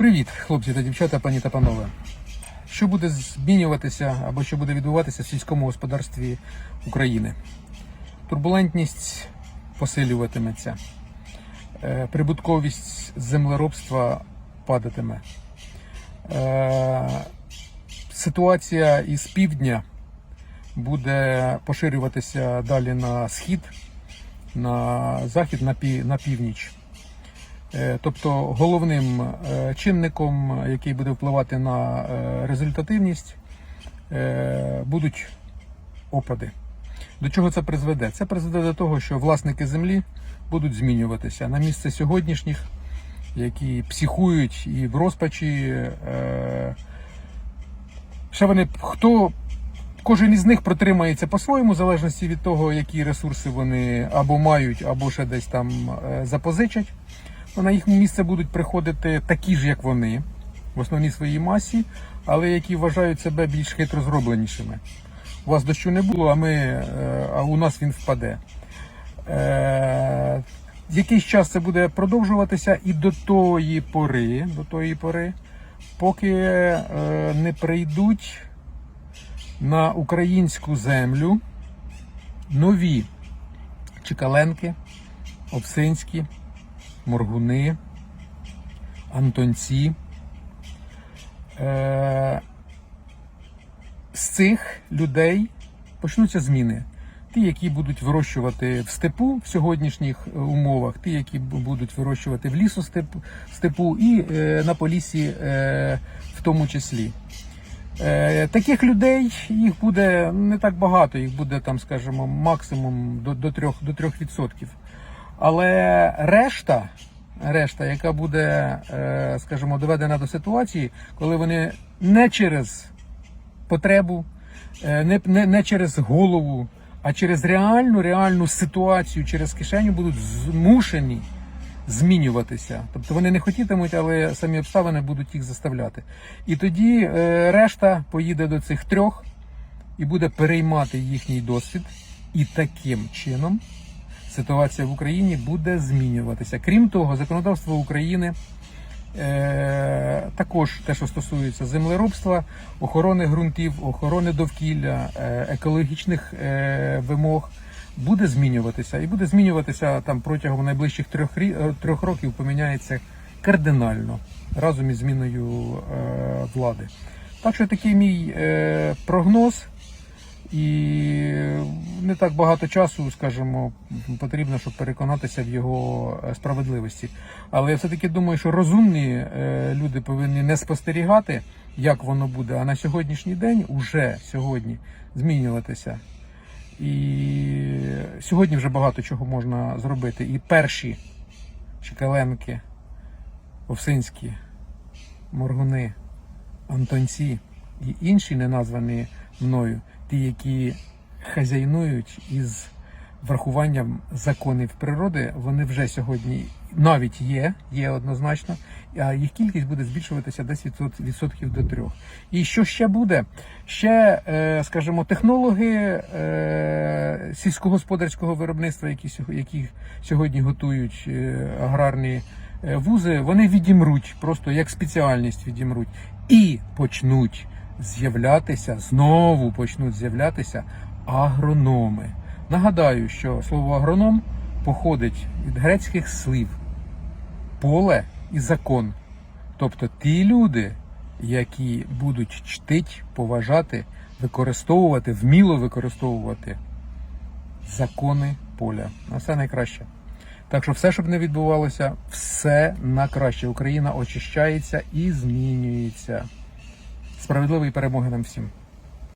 Привіт, хлопці та дівчата, пані та панове. Що буде змінюватися або що буде відбуватися в сільському господарстві України? Турбулентність посилюватиметься, е, прибутковість землеробства падатиме. Е, Ситуація із півдня буде поширюватися далі на схід, на захід, на пі- на північ. Е, Тобто головним е, чинником, який буде впливати на е, результативність, будуть опади. До чого це призведе? Це призведе до того, що власники землі будуть змінюватися на місце сьогоднішніх, які психують і в розпачі. Ще вони хто. Кожен із них протримається по-своєму, в залежності від того, які ресурси вони або мають, або ще десь там запозичать то на їх місце будуть приходити такі ж, як вони, в основній своїй масі, але які вважають себе більш хитро зробленішими. У вас дощу не було, а, ми, е, а у нас він впаде. Е, Якийсь час це буде продовжуватися і до тої пори, до тої пори, поки е, не прийдуть на українську землю нові чекаленки, обсинські, моргуни, антонці. Е, з цих людей почнуться зміни. Ті, які будуть вирощувати в степу в сьогоднішніх е, умовах, ті, які будуть вирощувати в лісу степу, степу і е, на полісі е, в тому числі. Е, Таких людей їх буде не так багато, їх буде там, скажімо, максимум до, до 3%. До 3%. Але решта, решта, яка буде, е, скажімо, доведена до ситуації, коли вони не через потребу, е, не, не, не через голову, а через реальну, реальну ситуацію, через кишеню будуть змушені змінюватися. Тобто вони не хотітимуть, але самі обставини будуть їх заставляти. І тоді е, решта поїде до цих трьох і буде переймати їхній досвід. І таким чином ситуація в Україні буде змінюватися. Крім того, законодавство України. Е, також те, що стосується землеробства, охорони ґрунтів, охорони довкілля, е, екологічних е, вимог, буде змінюватися. І буде змінюватися там протягом найближчих трьох, е, трьох років, поміняється кардинально разом із зміною е, влади. Так що такий мій е, прогноз. І не так багато часу, скажімо, потрібно, щоб переконатися в його е, справедливості. Але я все-таки думаю, що розумні е, люди повинні не спостерігати, як воно буде, а на сьогоднішній день уже сьогодні змінюватися. І сьогодні вже багато чого можна зробити. І перші Чекаленки, Овсинські, Моргуни, Антонці і інші неназвані мною, ті, які хазяйнують із врахуванням законів природи, вони вже сьогодні навіть є, є однозначно, а їх кількість буде збільшуватися десь відсот- відсотків до трьох. І що ще буде? Ще, е, скажімо, технологи е, сільськогосподарського виробництва, які, які сьогодні готують е, аграрні вузи, вони відімруть, просто як спеціальність відімруть. І почнуть з'являтися, знову почнуть з'являтися агрономи. Нагадаю, що слово агроном походить від грецьких слів поле і закон. Тобто ті люди, які будуть чтить, поважати, використовувати, вміло використовувати закони поля. На все найкраще. Так що все, щоб не відбувалося, все на краще. Україна очищається і змінюється. Справедливої перемоги нам всім.